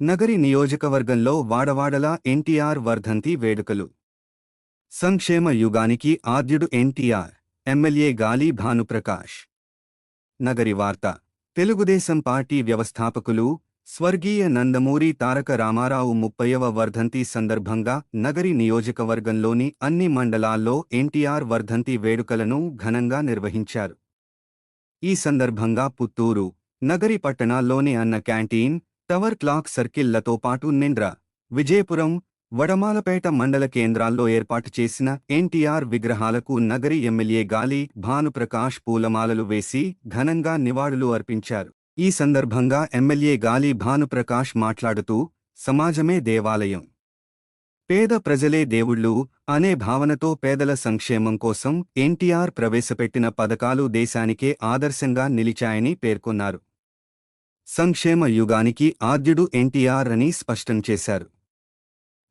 నగరి నియోజకవర్గంలో వాడవాడలా ఎన్టీఆర్ వర్ధంతి వేడుకలు. సంక్షేమ యుగానికి ఆద్యుడు ఎన్టీఆర్ ఎమ్మెల్యే గాలి భానుప్రకాష్. నగరి వార్త తెలుగుదేశం పార్టీ వ్యవస్థాపకులు స్వర్గీయ నందమూరి తారక రామారావు ముప్పైవ వర్ధంతి సందర్భంగా నగరి నియోజకవర్గంలోని అన్ని మండలాల్లో ఎన్టీఆర్ వర్ధంతి వేడుకలను ఘనంగా నిర్వహించారు. ఈ సందర్భంగా పుత్తూరు నగరి పట్టణాల్లోని అన్న క్యాంటీన్ టవర్ క్లాక్ సర్కిళ్ళతో పాటు నిండ్ర విజయపురం వడమాలపేట మండల కేంద్రాల్లో ఏర్పాటు చేసిన ఎన్టీఆర్ విగ్రహాలకు నగరి ఎమ్మెల్యే గాలి భానుప్రకాష్ పూలమాలలు వేసి ఘనంగా నివాళులు అర్పించారు. ఈ సందర్భంగా ఎమ్మెల్యే గాలి భానుప్రకాష్ మాట్లాడుతూ సమాజమే దేవాలయం. పేద ప్రజలే దేవుళ్ళు అనే భావనతో పేదల సంక్షేమం కోసం ఎన్టీఆర్ ప్రవేశపెట్టిన పథకాలు దేశానికే ఆదర్శంగా నిలిచాయని పేర్కొన్నారు. సంక్షేమ యుగానికి ఆద్యుడు ఎన్టీఆర్ అని స్పష్టం చేశారు.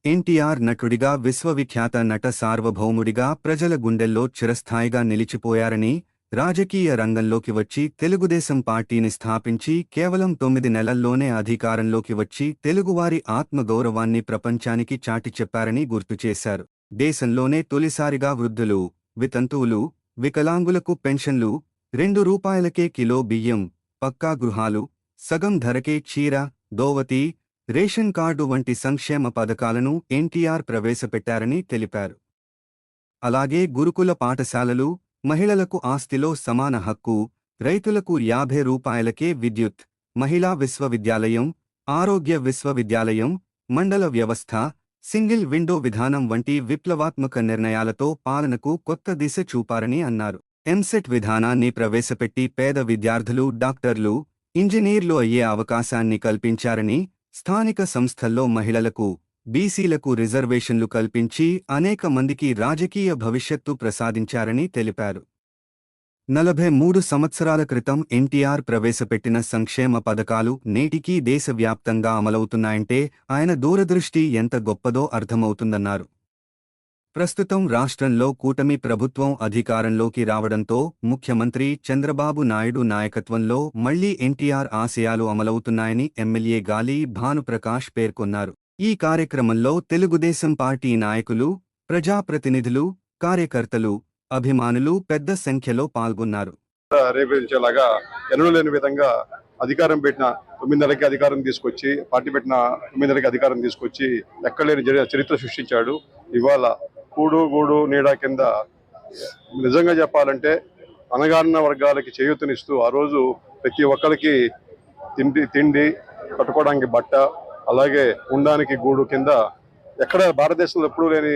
ఎన్టీఆర్ నటుడిగా విశ్వవిఖ్యాత నట సార్వభౌముడిగా ప్రజల గుండెల్లో చిరస్థాయిగా నిలిచిపోయారని రాజకీయ రంగంలోకి వచ్చి తెలుగుదేశం పార్టీని స్థాపించి కేవలం తొమ్మిది నెలల్లోనే అధికారంలోకి వచ్చి తెలుగువారి ఆత్మగౌరవాన్ని ప్రపంచానికి చాటి చెప్పారని గుర్తు చేశారు. దేశంలోనే తొలిసారిగా వృద్ధులు వితంతువులు వికలాంగులకు పెన్షన్లు రెండు రూపాయలకే కిలో బియ్యం పక్కా గృహాలు సగం ధరకే చీర దోవతి రేషన్ కార్డు వంటి సంక్షేమ పథకాలను ఎన్టీఆర్ ప్రవేశపెట్టారని తెలిపారు. అలాగే గురుకుల పాఠశాలలు మహిళలకు ఆస్తిలో సమాన హక్కు రైతులకు యాభై రూపాయలకే విద్యుత్ మహిళా విశ్వవిద్యాలయం ఆరోగ్య విశ్వవిద్యాలయం మండల వ్యవస్థ సింగిల్ విండో విధానం వంటి విప్లవాత్మక నిర్ణయాలతో పాలనకు కొత్త దిశ చూపారని అన్నారు. ఎంసెట్ విధానాన్ని ప్రవేశపెట్టి పేద విద్యార్థులు డాక్టర్లు ఇంజనీర్లు అయ్యే అవకాశాన్ని కల్పించారని స్థానిక సంస్థల్లో మహిళలకు బీసీలకు రిజర్వేషన్లు కల్పించి అనేక మందికి రాజకీయ భవిష్యత్తు ప్రసాదించారని తెలిపారు. నలభై మూడు సంవత్సరాల క్రితం ఎన్టీఆర్ ప్రవేశపెట్టిన సంక్షేమ పథకాలు నేటికీ దేశవ్యాప్తంగా అమలవుతున్నాయంటే ఆయన దూరదృష్టి ఎంత గొప్పదో అర్థమవుతుందన్నారు. ప్రస్తుతం రాష్ట్రంలో కూటమి ప్రభుత్వం అధికారంలోకి రావడంతో ముఖ్యమంత్రి చంద్రబాబు నాయుడు నాయకత్వంలో మళ్ళీ ఎన్టీఆర్ ఆశయాలు అమలవుతున్నాయని ఎమ్మెల్యే గాలి భానుప్రకాష్ పేర్కొన్నారు. ఈ కార్యక్రమంలో తెలుగుదేశం పార్టీ నాయకులు ప్రజాప్రతినిధులు కార్యకర్తలు అభిమానులు పెద్ద సంఖ్యలో పాల్గొన్నారు. రేపించేలాగా ఎన్నడూ లేని విధంగా అధికారం పెట్టిన తొమ్మిదిన్నరకి అధికారం తీసుకొచ్చి పార్టీ పెట్టిన తొమ్మిదిన్నరకి అధికారం తీసుకొచ్చి ఎక్కడ లేని చరిత్ర సృష్టించాడు. ఇవాళ కూడు గూడు నీడ కింద నిజంగా చెప్పాలంటే అనగాన వర్గాలకి చేయూతనిస్తూ ఆ రోజు ప్రతి ఒక్కరికి తిండి తిండి కట్టుకోవడానికి బట్ట అలాగే ఉండడానికి గూడు కింద ఎక్కడ భారతదేశంలో ఎప్పుడూ లేని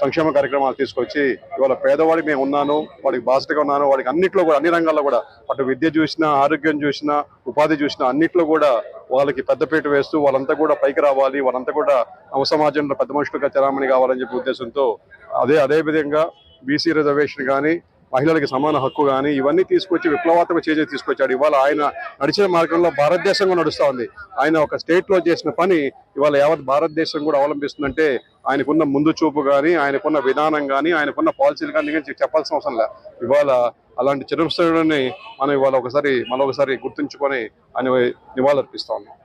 సంక్షేమ కార్యక్రమాలు తీసుకొచ్చి ఇవాళ పేదవాడికి మేము ఉన్నాను వాడికి బాధ్యతగా ఉన్నాను వాడికి అన్నింటిలో కూడా అన్ని రంగాల్లో కూడా అటు విద్య చూసినా ఆరోగ్యం చూసినా ఉపాధి చూసినా అన్నిట్లో కూడా వాళ్ళకి పెద్దపీట వేస్తూ వాళ్ళంతా కూడా పైకి రావాలి వాళ్ళంతా కూడా నవ సమాజంలో పెద్ద మనుషులుగా చలామణి కావాలని చెప్పే ఉద్దేశంతో అదే అదే విధంగా బీసీ రిజర్వేషన్ కానీ మహిళలకి సమాన హక్కు కానీ ఇవన్నీ తీసుకొచ్చి విప్లవాత్మక చర్య తీసుకొచ్చాడు. ఇవాళ ఆయన నడిచిన మార్గంలో భారతదేశంగా నడుస్తూ ఉంది. ఆయన ఒక స్టేట్లో చేసిన పని ఇవాళ యావత్ భారతదేశం కూడా అవలంబిస్తుందంటే ఆయనకున్న ముందు చూపు కానీ ఆయనకున్న విధానం కానీ ఆయనకున్న పాలసీలు కానీ చెప్పాల్సిన అవసరం లే. ఇవాళ అలాంటి చిరస్థుడిని మనం ఇవాళ ఒకసారి మరొకసారి గుర్తుంచుకొని ఆయన నివాళులర్పిస్తా ఉన్నాం.